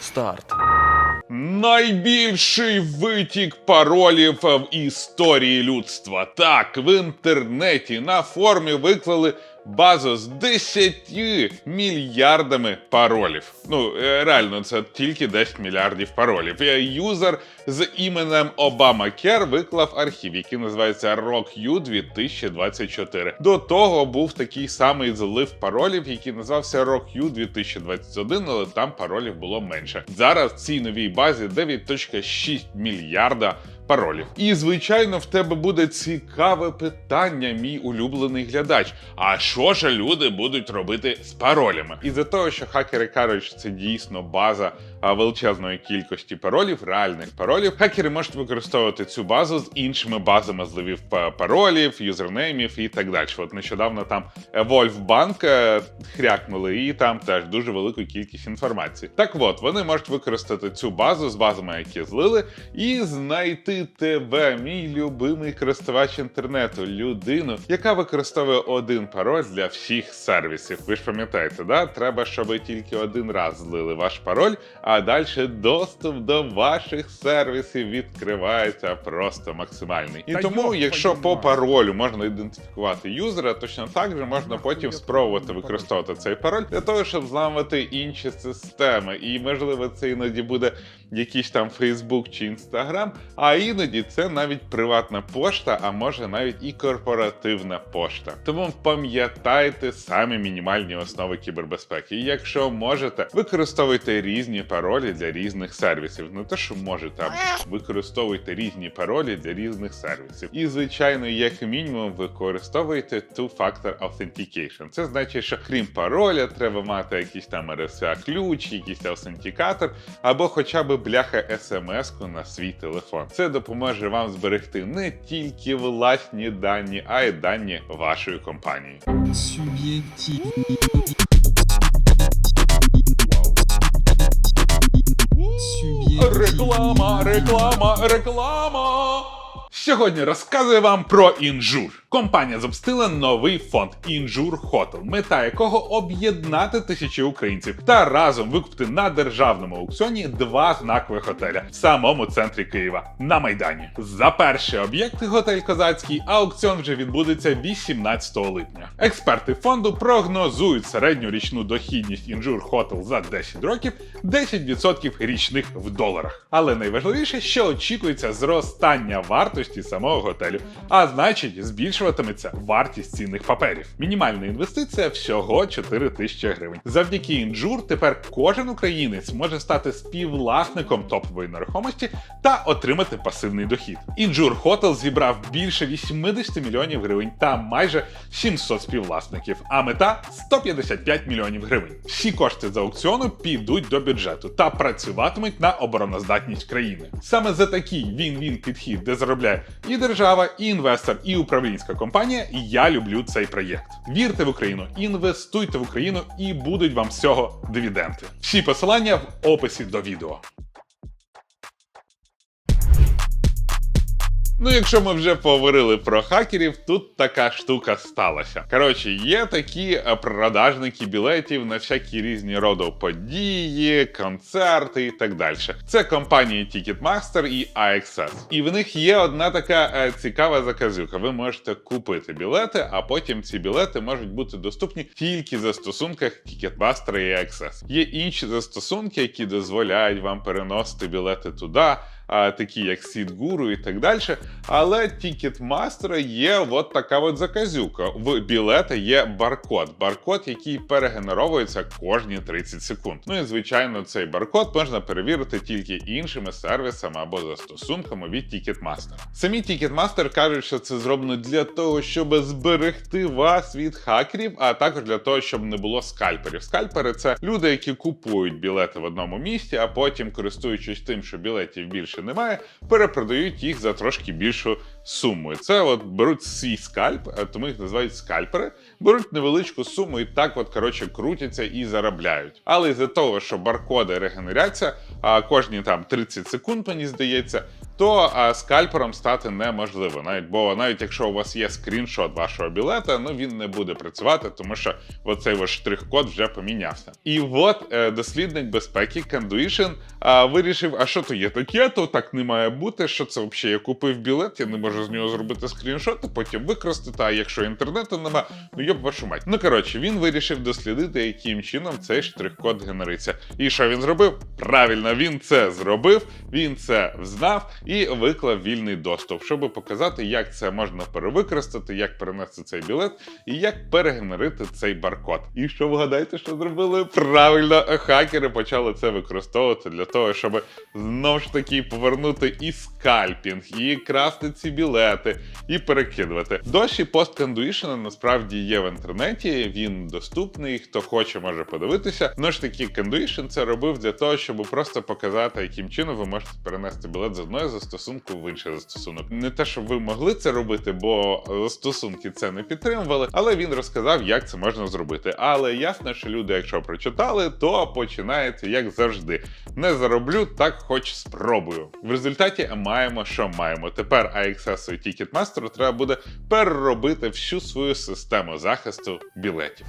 Старт. Найбільший витік паролів в історії людства. Так, в інтернеті на формі виклали базу з 10 мільярдами паролів. Ну, е, реально, це тільки 10 мільярдів паролів. Е, Юзер з іменем Obamacare виклав архів, який називається RockU 2024. До того був такий самий злив паролів, який називався RockU 2021, але там паролів було менше. Зараз в цій новій базі 9.6 мільярда паролів. І звичайно, в тебе буде цікаве питання, мій улюблений глядач. А що ж люди будуть робити з паролями? І за того, що хакери кажуть, що це дійсно база величезної кількості паролів, реальних паролів, хакери можуть використовувати цю базу з іншими базами зливів паролів, юзернеймів і так далі. От нещодавно там Evolve Bank е, хрякнули, і там теж дуже велику кількість інформації. Так от, вони можуть використати цю базу з базами, які злили, і знайти тебе, мій любимий користувач інтернету, людину, яка використовує один пароль для всіх сервісів. Ви ж пам'ятаєте, да? Треба, щоб тільки один раз злили ваш пароль, а далі доступ до ваших сервісів відкривається просто максимальний. І Та тому, якщо по паролю можна ідентифікувати юзера, точно так же можна потім спробувати використовувати цей пароль для того, щоб зламати інші системи. І можливо, це іноді буде якийсь там Facebook чи Instagram, а іноді це навіть приватна пошта, а може навіть і корпоративна пошта. Тому пам'ятайте самі мінімальні основи кібербезпеки. Якщо можете, використовуйте різні паролі для різних сервісів. Не те, що можете, а використовуйте різні паролі для різних сервісів. І звичайно, як мінімум, використовуйте two-factor authentication. Це значить, що крім пароля, треба мати якийсь там RSA ключ, якийсь аутентикатор, або хоча б бляха смс-ку на свій телефон. Це допоможе вам зберегти не тільки власні дані, а й дані вашої компанії. Реклама, реклама, реклама. Сьогодні розказую вам про інжур. Компанія запустила новий фонд Інжур Хотел, мета якого об'єднати тисячі українців та разом викупити на державному аукціоні два знакових готеля в самому центрі Києва на Майдані. За перший об'єкт готель Козацький аукціон вже відбудеться 18 липня. Експерти фонду прогнозують середню річну дохідність інжур Хотел за 10 років 10% річних в доларах. Але найважливіше, що очікується зростання вартості самого готелю, а значить, збільшуватиметься вартість цінних паперів. Мінімальна інвестиція всього 4 тисячі гривень. Завдяки інжур тепер кожен українець може стати співвласником топової нерухомості та отримати пасивний дохід. Інжур Хотел зібрав більше 80 мільйонів гривень та майже 700 співвласників, а мета 155 мільйонів гривень. Всі кошти з аукціону підуть до бюджету та працюватимуть на обороноздатність країни. Саме за такий він-він підхід, де заробляє і держава, і інвестор, і управлінська компанія. І я люблю цей проєкт. Вірте в Україну, інвестуйте в Україну і будуть вам з цього дивіденди. Всі посилання в описі до відео. Ну, якщо ми вже поговорили про хакерів, тут така штука сталася. Коротше, є такі е, продажники білетів на всякі різні роду події, концерти і так далі. Це компанії Ticketmaster і AXS. І в них є одна така е, цікава заказюка. Ви можете купити білети, а потім ці білети можуть бути доступні тільки в застосунках Ticketmaster і AXS. Є інші застосунки, які дозволяють вам переносити білети туди такі як Сідгуру і так далі. Але Ticketmaster є от така от заказюка. В білети є баркод. Баркод, який перегенеровується кожні 30 секунд. Ну і звичайно, цей баркод можна перевірити тільки іншими сервісами або застосунками від Ticketmaster. Самі Ticketmaster кажуть, що це зроблено для того, щоб зберегти вас від хакерів, а також для того, щоб не було скальперів. Скальпери це люди, які купують білети в одному місці, а потім, користуючись тим, що білетів більше немає, перепродають їх за трошки більшу суму. Це от беруть свій скальп, тому їх називають скальпери, беруть невеличку суму і так, от коротше, крутяться і заробляють. Але із-за того, що баркоди регенеряться, а кожні там 30 секунд, мені здається, то а, скальпером стати неможливо. Навіть бо навіть якщо у вас є скріншот вашого білета, ну він не буде працювати, тому що оцей ваш штрих-код вже помінявся. І от е, дослідник безпеки Conduition а, вирішив: а що то є таке, то так не має бути. Що це взагалі? Я купив білет, я не можу з нього зробити скріншот, а потім використати. А якщо інтернету нема, ну йоб вашу мать. Ну коротше, він вирішив дослідити, яким чином цей штрих-код генериться. І що він зробив? Правильно, він це зробив, він це знав і виклав вільний доступ, щоб показати, як це можна перевикористати, як перенести цей білет і як перегенерити цей баркод. І що вгадайте, що зробили? Правильно, хакери почали це використовувати для того, щоб знову ж таки повернути і скальпінг, і красти ці білети, і перекидувати. Дощі пост Conduition насправді є в інтернеті, він доступний. Хто хоче, може подивитися. Ну ж таки, Conduition це робив для того, щоб просто показати, яким чином ви можете перенести білет з одної застосунку в інший застосунок. Не те, щоб ви могли це робити, бо застосунки це не підтримували, але він розказав, як це можна зробити. Але ясно, що люди, якщо прочитали, то починається як завжди. Не зароблю, так хоч спробую. В результаті маємо, що маємо. Тепер AXS і Ticketmaster треба буде переробити всю свою систему захисту білетів.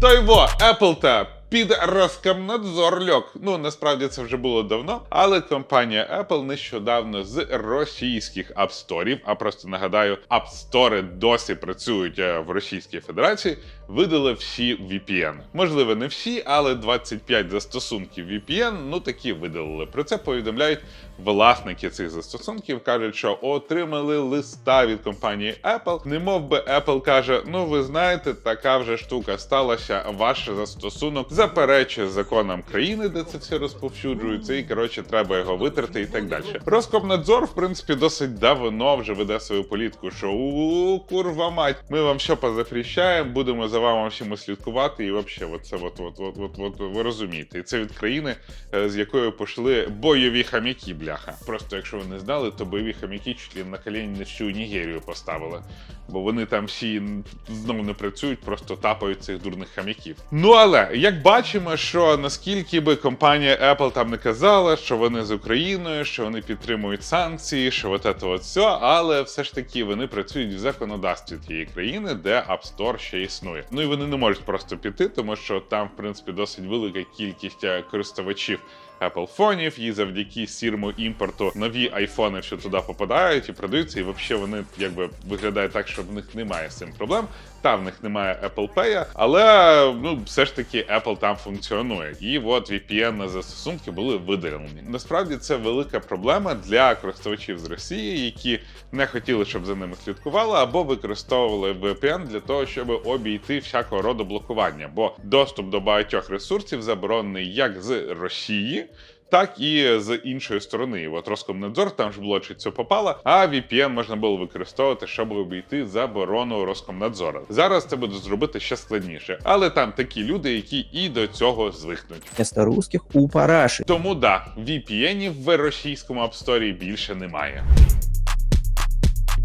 То й во, Apple та під Роскомнадзор льок. Ну насправді це вже було давно, але компанія Apple нещодавно з російських апсторів, а просто нагадаю, апстори досі працюють е, в Російській Федерації, видали всі VPN. Можливо, не всі, але 25 застосунків VPN, ну такі видалили. Про це повідомляють власники цих застосунків. кажуть, що отримали листа від компанії Apple. Немов би Apple каже: ну ви знаєте, така вже штука сталася. Ваш застосунок заперечує законам країни, де це все розповсюджується, і коротше треба його витерти і так далі. Роскомнадзор, в принципі, досить давно вже веде свою політику, що у курва мать, ми вам все позапрещаємо, будемо за вами всіми слідкувати, і взагалі, оце от, от, от, от, от, ви розумієте. І це від країни, е, з якою пішли бойові хам'яки, бляха. Просто якщо ви не знали, то бойові хам'яки чуть ли на коліні на всю Нігерію поставили. Бо вони там всі знову не працюють, просто тапають цих дурних хам'яків. Ну але як бачимо, що наскільки би компанія Apple там не казала, що вони з Україною, що вони підтримують санкції, що от це от все, але все ж таки вони працюють в законодавстві тієї країни, де App Store ще існує. Ну і вони не можуть просто піти, тому що там, в принципі, досить велика кількість е, користувачів. Apple фонів, і завдяки сірму імпорту нові айфони, що туди попадають і продаються, і взагалі вони якби виглядає так, що в них немає з цим проблем. Та в них немає Apple Pay, але ну все ж таки Apple там функціонує. І от VPN на застосунки були видалені. Насправді це велика проблема для користувачів з Росії, які не хотіли, щоб за ними слідкували, або використовували VPN для того, щоб обійти всякого роду блокування. Бо доступ до багатьох ресурсів заборонений як з Росії так і з іншої сторони. От Роскомнадзор там ж було чи це попало, а VPN можна було використовувати, щоб обійти заборону Роскомнадзора. Зараз це буде зробити ще складніше, але там такі люди, які і до цього звикнуть. Місто русських у параші. Тому да, VPN-ів в російському апсторі більше немає.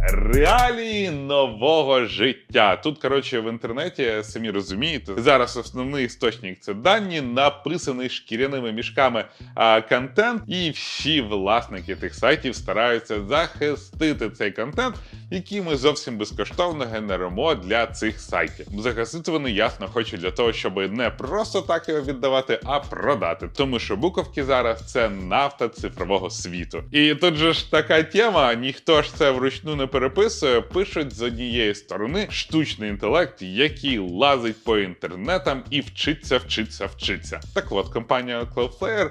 Реалії нового життя. Тут, коротше, в інтернеті, самі розумієте, зараз основний істочник це дані, написаний шкіряними мішками а, контент, і всі власники тих сайтів стараються захистити цей контент, який ми зовсім безкоштовно генеримо для цих сайтів. Захистити вони ясно хочуть для того, щоб не просто так його віддавати, а продати. Тому що буковки зараз це нафта цифрового світу. І тут же ж така тема: ніхто ж це вручну не переписує. Пишуть з однієї сторони штучний інтелект, який лазить по інтернетам і вчиться, вчиться, вчиться. Так от компанія Cloudflare,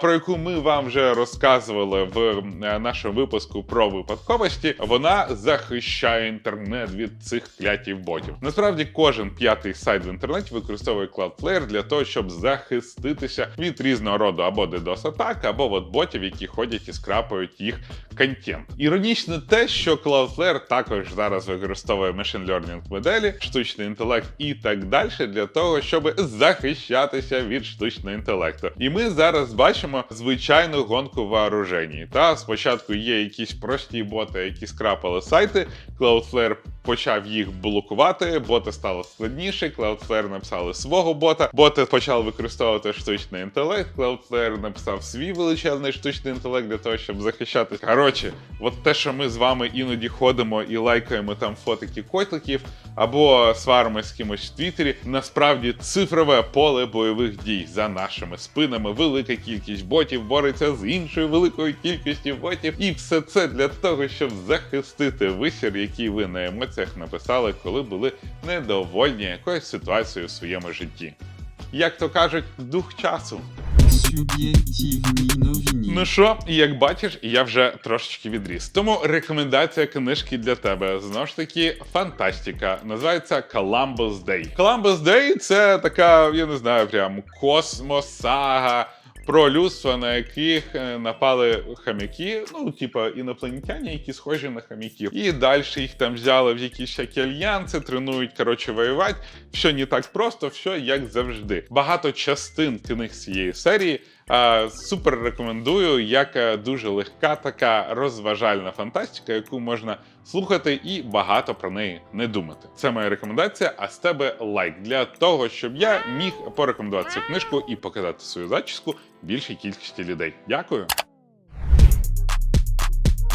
про яку ми вам вже розказували в е, нашому випуску про випадковості, вона захищає інтернет від цих клятів ботів. Насправді, кожен п'ятий сайт в інтернеті використовує Cloudflare для того, щоб захиститися від різного роду або DDoS атак, або от ботів, які ходять і скрапають їх контент. Іронічно те, що Cloudflare також зараз використовує machine learning моделі, штучний інтелект і так далі для того, щоб захищатися від штучного інтелекту. І ми зараз бачимо звичайну гонку вооружені. Та спочатку є якісь прості боти, які скрапали сайти. Cloudflare почав їх блокувати, боти стало складніше. Cloudflare написали свого бота. Боти почали використовувати штучний інтелект. Cloudflare написав свій величезний штучний інтелект для того, щоб захищатись. Коротше, от те, що ми з вами іноді ходимо і лайкаємо там фотики котиків, або сваримось з кимось в Твіттері, насправді цифрове поле бойових дій за нашими спинами. Велика кількість ботів бореться з іншою великою кількістю ботів, і все це для того, щоб захистити висір, який ви на емоціях написали, коли були недовольні якоюсь ситуацією в своєму житті. Як то кажуть, дух часу. Суб'єктивні новини. Ну що, як бачиш, я вже трошечки відріс. Тому рекомендація книжки для тебе знову ж таки фантастика. Називається Columbus Day. Columbus Day це така, я не знаю, прям космос-сага. Про людство, на яких е, напали хам'яки, ну, типа інопланетяні, які схожі на хам'яків. І далі їх там взяли в якісь всякі альянси, тренують, коротше, воювати. Все не так просто, все як завжди. Багато частин книг цієї серії. Супер рекомендую, як е, дуже легка така розважальна фантастика, яку можна слухати і багато про неї не думати. Це моя рекомендація. А з тебе лайк для того, щоб я міг порекомендувати цю книжку і показати свою зачіску більшій кількості людей. Дякую.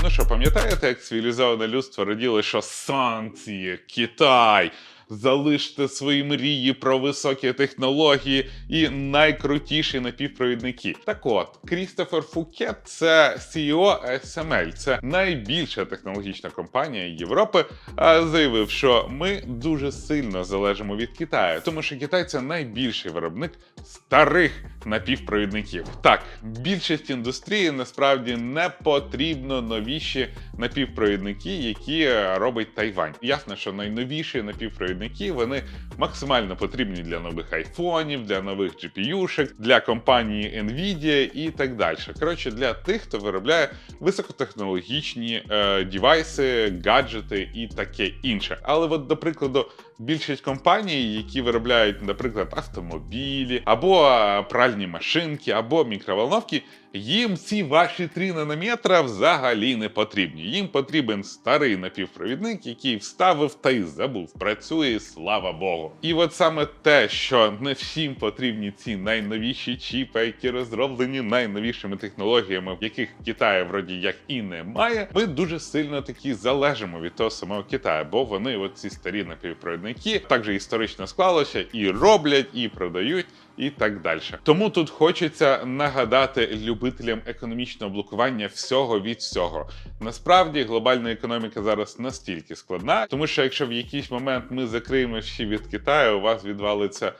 Ну що, пам'ятаєте, як цивілізоване людство раділо, що санкції, Китай, залиште свої мрії про високі технології і найкрутіші напівпровідники. Так от, Крістофер Фукет це CEO SML, це найбільша технологічна компанія Європи, заявив, що ми дуже сильно залежимо від Китаю, тому що Китай це найбільший виробник старих напівпровідників. Так, більшість індустрії насправді не потрібно новіші напівпровідники, які е, робить Тайвань. Ясно, що найновіші напівпровідники вони максимально потрібні для нових айфонів, для нових GPU-шек, для компанії Nvidia і так далі. Коротше, для тих, хто виробляє високотехнологічні е, дівайси, гаджети і таке інше. Але, от, до прикладу, більшість компаній, які виробляють, наприклад, автомобілі, або пральні машинки, або мікроволновки, їм ці ваші 3 нанометра взагалі не потрібні. Їм потрібен старий напівпровідник, який вставив та й забув. Працює, слава Богу. І от саме те, що не всім потрібні ці найновіші чіпи, які розроблені найновішими технологіями, яких в Китаї вроді як і немає, ми дуже сильно такі залежимо від того самого Китаю, бо вони, от ці старі напівпровідники, також історично склалося і роблять, і продають і так далі. Тому тут хочеться нагадати любителям економічного блокування всього від всього. Насправді глобальна економіка зараз настільки складна, тому що якщо в якийсь момент ми закриємо всі від Китаю, у вас відвалиться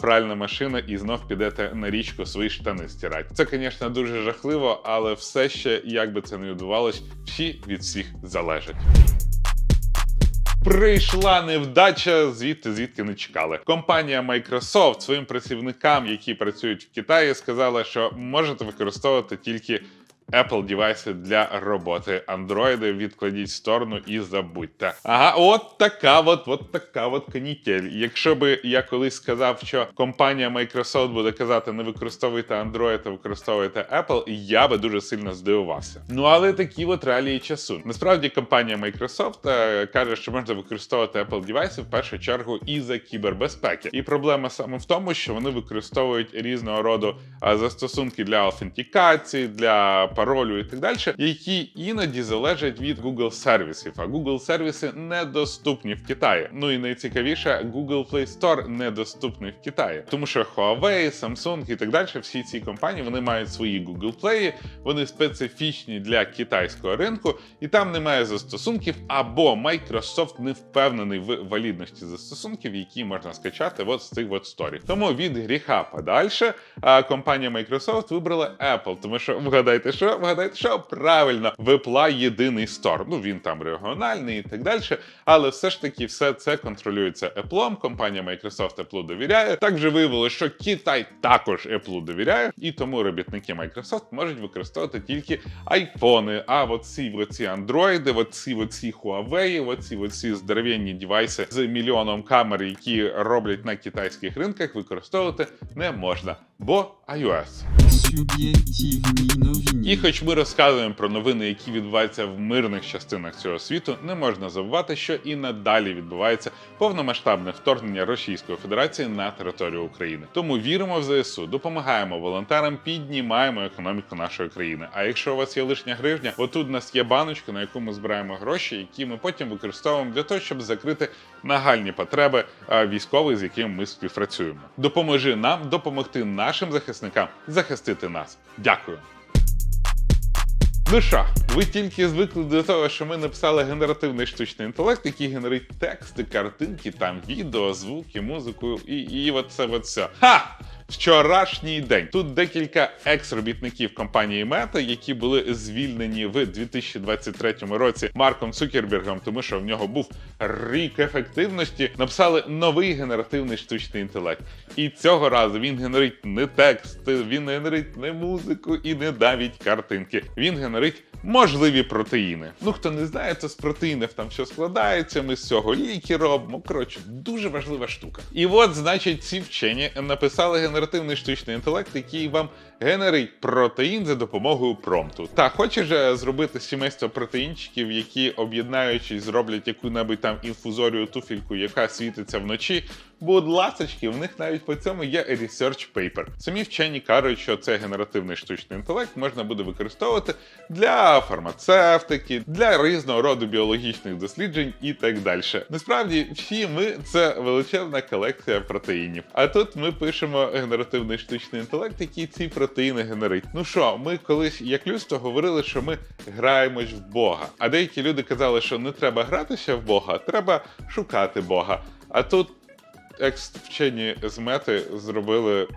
пральна машина і знов підете на річку свої штани стирати. Це, звісно, дуже жахливо, але все ще, як би це не відбувалось, всі від всіх залежать. Прийшла невдача звідти, звідки не чекали. Компанія Microsoft своїм працівникам, які працюють в Китаї, сказала, що можете використовувати тільки Apple девайси для роботи. Андроїди відкладіть в сторону і забудьте. Ага, от така от, от така от канітель. Якщо би я колись сказав, що компанія Microsoft буде казати, не використовуйте Android, а використовуйте Apple, я би дуже сильно здивувався. Ну але такі от реалії часу. Насправді компанія Microsoft е, каже, що можна використовувати Apple девайси в першу чергу і за кібербезпеки. І проблема саме в тому, що вони використовують різного роду е, застосунки для аутентикації, для паролю і так далі, які іноді залежать від Google сервісів. А Google сервіси недоступні в Китаї. Ну і найцікавіше, Google Play Store недоступний в Китаї, тому що Huawei, Samsung і так далі, всі ці компанії вони мають свої Google Play, вони специфічні для китайського ринку, і там немає застосунків, або Microsoft не впевнений в валідності застосунків, які можна скачати от з цих от сторі. Тому від гріха подальше компанія Microsoft вибрала Apple, тому що вгадайте, що вгадайте, що правильно випла єдиний стор. Ну він там регіональний і так далі. Але все ж таки, все це контролюється Apple. Компанія Microsoft Apple довіряє. Так же виявилося, що Китай також Apple довіряє, і тому робітники Microsoft можуть використовувати тільки айфони. А оці оці андроїди, оці оці Huawei, оці оці здоровенні девайси з мільйоном камер, які роблять на китайських ринках, використовувати не можна, бо iOS. І хоч ми розказуємо про новини, які відбуваються в мирних частинах цього світу, не можна забувати, що і надалі відбувається повномасштабне вторгнення Російської Федерації на територію України. Тому віримо в ЗСУ, допомагаємо волонтерам, піднімаємо економіку нашої країни. А якщо у вас є лишня гривня, отут у нас є баночка, на яку ми збираємо гроші, які ми потім використовуємо для того, щоб закрити нагальні потреби військових, з якими ми співпрацюємо. Допоможи нам допомогти нашим захисникам захистити нас. Дякую. Ну що, ви тільки звикли до того, що ми написали генеративний штучний інтелект, який генерить тексти, картинки, там відео, звуки, музику і, і от це от все. Ха! Вчорашній день тут декілька екс-робітників компанії Meta, які були звільнені в 2023 році Марком Цукербергом, тому що в нього був рік ефективності. Написали новий генеративний штучний інтелект. І цього разу він генерить не тексти, він генерить не музику і не навіть картинки. Він генерить можливі протеїни. Ну хто не знає, то з протеїнів там що складається. Ми з цього ліки робимо. Коротше, дуже важлива штука. І от, значить, ці вчені написали генеративний штучний інтелект, який вам генерить протеїн за допомогою промпту. Та хочеш зробити сімейство протеїнчиків, які об'єднаючись, зроблять яку-небудь там інфузорію туфельку, яка світиться вночі. Будь ласочки, в них навіть по цьому є research paper. Самі вчені кажуть, що цей генеративний штучний інтелект можна буде використовувати для фармацевтики, для різного роду біологічних досліджень і так далі. Насправді, всі ми це величезна колекція протеїнів. А тут ми пишемо генеративний штучний інтелект, який ці протеїни генерить. Ну що, ми колись як людство говорили, що ми граємось в Бога. А деякі люди казали, що не треба гратися в Бога, треба шукати Бога. А тут екс-вчені з мети зробили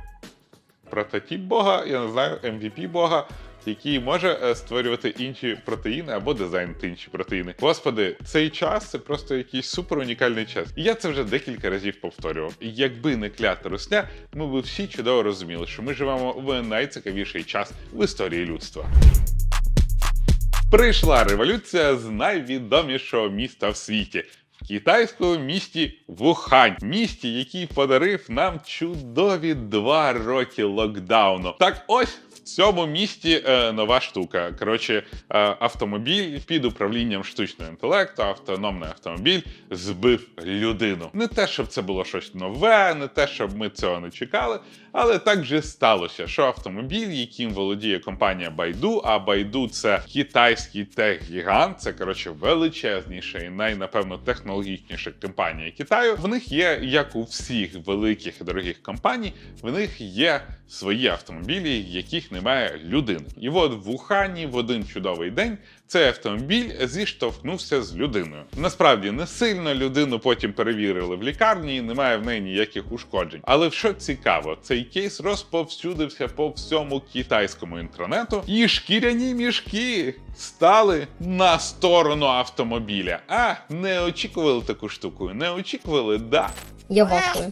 прототип Бога, я не знаю, MVP Бога, який може е, створювати інші протеїни або дизайнити інші протеїни. Господи, цей час це просто якийсь супер унікальний час. І я це вже декілька разів повторював. Якби не клята русня, ми б всі чудово розуміли, що ми живемо в найцікавіший час в історії людства. Прийшла революція з найвідомішого міста в світі. Китайському місті Вухань, місті, який подарив нам чудові два роки локдауну. Так ось цьому місті е, нова штука. Коротше, е, автомобіль під управлінням штучного інтелекту, автономний автомобіль збив людину. Не те, щоб це було щось нове, не те, щоб ми цього не чекали, але так же сталося, що автомобіль, яким володіє компанія Baidu, а Baidu – це китайський тех-гігант, це коротше величезніша і найнапевно технологічніша компанія Китаю. В них є, як у всіх великих і дорогих компаній, в них є свої автомобілі, яких немає людини. І от в Ухані в один чудовий день цей автомобіль зіштовхнувся з людиною. Насправді не сильно людину потім перевірили в лікарні, і немає в неї ніяких ушкоджень. Але що цікаво, цей кейс розповсюдився по всьому китайському інтернету, і шкіряні мішки стали на сторону автомобіля. А не очікували таку штуку? Не очікували, да. Я вахую.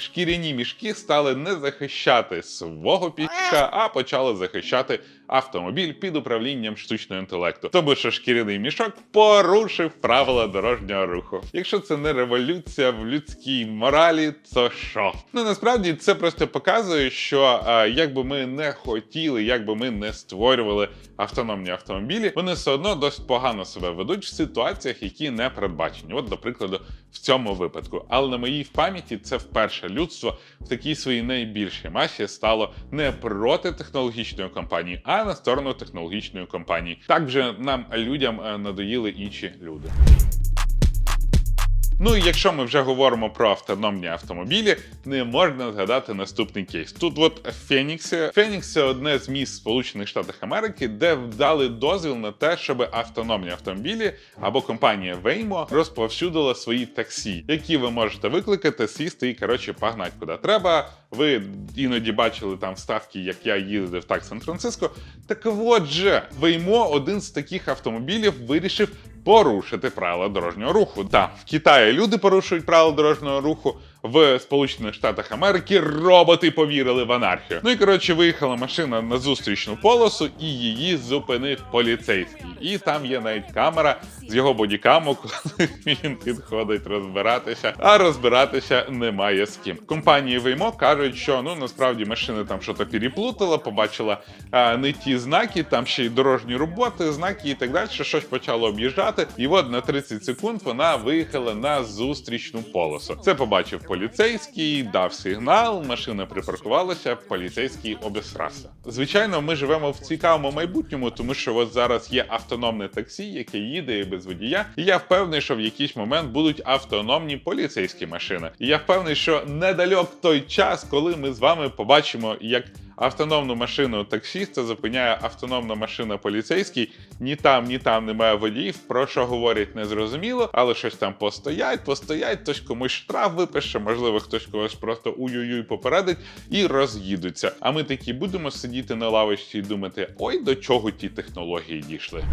Шкіряні мішки стали не захищати свого піка, а почали захищати автомобіль під управлінням штучного інтелекту. Тому що шкіряний мішок порушив правила дорожнього руху. Якщо це не революція в людській моралі, то що? Ну насправді це просто показує, що а, як би ми не хотіли, як би ми не створювали автономні автомобілі, вони все одно досить погано себе ведуть в ситуаціях, які не передбачені. От, до прикладу, в цьому випадку. Але на моїй пам'яті це вперше людство в такій своїй найбільшій масі стало не проти технологічної компанії, а на сторону технологічної компанії. Так вже нам людям е, надоїли інші люди. Ну і якщо ми вже говоримо про автономні автомобілі, не можна згадати наступний кейс. Тут от Фенікс. Фенікс це одне з міст Сполучених Штатів Америки, де вдали дозвіл на те, щоб автономні автомобілі або компанія Waymo розповсюдила свої таксі, які ви можете викликати, сісти і коротше погнати куди треба. Ви іноді бачили там вставки, як я їздив так Сан-Франциско. Так от же Waymo, один з таких автомобілів, вирішив порушити правила дорожнього руху. Так, в Китаї люди порушують правила дорожнього руху, в Сполучених Штатах Америки роботи повірили в анархію. Ну і коротше, виїхала машина на зустрічну полосу, і її зупинив поліцейський. І там є навіть камера з його бодікаму, коли він підходить розбиратися, а розбиратися немає з ким. Компанії Веймо кажуть, що ну насправді машина там щось переплутала, побачила а, не ті знаки, там ще й дорожні роботи, знаки і так далі. Щось почало об'їжджати. І от на 30 секунд вона виїхала на зустрічну полосу. Це побачив поліцейський, дав сигнал, машина припаркувалася, поліцейський обісрався. Звичайно, ми живемо в цікавому майбутньому, тому що от зараз є автономне таксі, яке їде без водія. І я впевнений, що в якийсь момент будуть автономні поліцейські машини. І я впевнений, що недалек той час, коли ми з вами побачимо, як автономну машину таксіста зупиняє автономна машина поліцейський. Ні там, ні там немає водіїв. Про що говорять незрозуміло, але щось там постоять, постоять, хтось комусь штраф випише, можливо, хтось когось просто уй-уй попередить і роз'їдуться. А ми такі будемо сидіти на лавочці і думати: ой, до чого ті технології дійшли.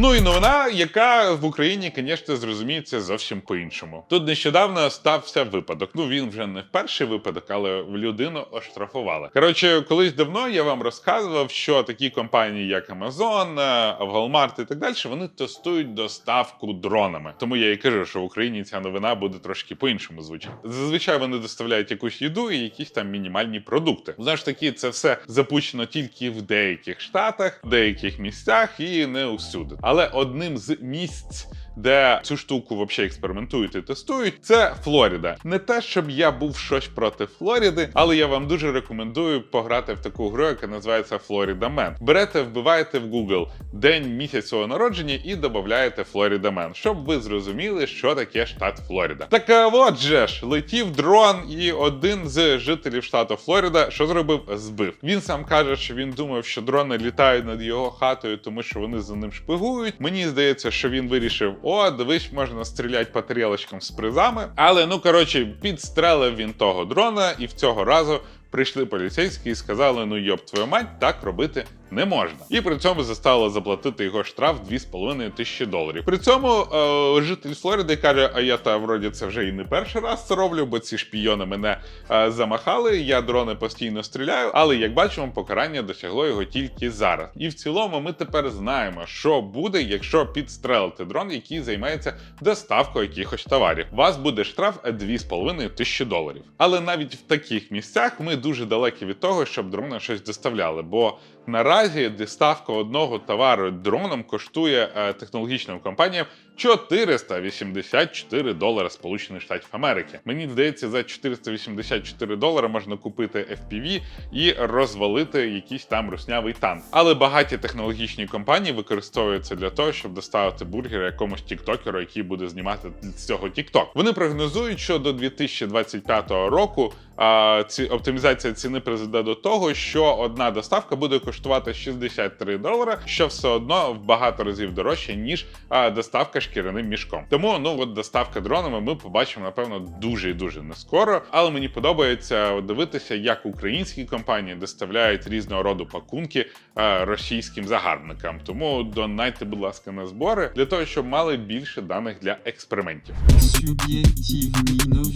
Ну і новина, яка в Україні, звісно, зрозуміється зовсім по-іншому. Тут нещодавно стався випадок. Ну він вже не перший випадок, але людину оштрафували. Коротше, колись давно я вам розказував, що такі компанії, як Amazon, е, Walmart і так далі, вони тестують доставку дронами. Тому я і кажу, що в Україні ця новина буде трошки по-іншому звучати. Зазвичай вони доставляють якусь їду і якісь там мінімальні продукти. Знову ж таки, це все запущено тільки в деяких штатах, в деяких місцях і не усюди. Але одним з місць, де цю штуку взагалі експериментують і тестують, це Флоріда. Не те, щоб я був щось проти Флориди, але я вам дуже рекомендую пограти в таку гру, яка називається Florida Man. Берете, вбиваєте в Google день місяць свого народження і додаєте Florida Man, щоб ви зрозуміли, що таке штат Флорида. Так а от же ж летів дрон, і один з жителів штату Флорида що зробив? Збив. Він сам каже, що він думав, що дрони літають над його хатою, тому що вони за ним шпигують. Мені здається, що він вирішив: о, дивись, можна стріляти по тарілочкам з призами. Але ну коротше, підстрелив він того дрона, і в цього разу. Прийшли поліцейські і сказали: ну йоб твою мать, так робити не можна. І при цьому заставили заплатити його штраф 2,5 тисячі доларів. При цьому е, житель Флориди каже: А я та вроді це вже і не перший раз це роблю, бо ці шпійони мене е, замахали. Я дрони постійно стріляю, але як бачимо, покарання досягло його тільки зараз. І в цілому ми тепер знаємо, що буде, якщо підстрелити дрон, який займається доставкою якихось товарів. Вас буде штраф 2,5 тисячі доларів. Але навіть в таких місцях ми дуже далекі від того, щоб дрони щось доставляли. Бо наразі доставка одного товару дроном коштує е, технологічним компаніям 484 долари Сполучених Штатів Америки. Мені здається, за 484 долари можна купити FPV і розвалити якийсь там руснявий танк. Але багаті технологічні компанії використовуються для того, щоб доставити бургер якомусь тіктокеру, який буде знімати з цього тікток. Вони прогнозують, що до 2025 року а, ці оптимізація ціни призведе до того, що одна доставка буде коштувати 63 долари, що все одно в багато разів дорожче ніж а, доставка шкіряним мішком. Тому ну от доставка дронами ми побачимо напевно дуже і дуже не скоро. Але мені подобається дивитися, як українські компанії доставляють різного роду пакунки а, російським загарбникам. Тому донайте, будь ласка, на збори для того, щоб мали більше даних для експериментів.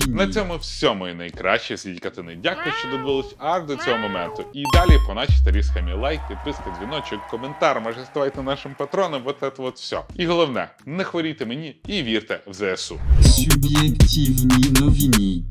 На цьому все мої найкращі слідкатини. Дякую, що додивились аж до цього моменту. І далі по нашій старій схемі лайк, підписка, дзвіночок, коментар, може ставайте нашим патроном, от це от все. І головне, не хворійте мені і вірте в ЗСУ. Суб'єктивні новини.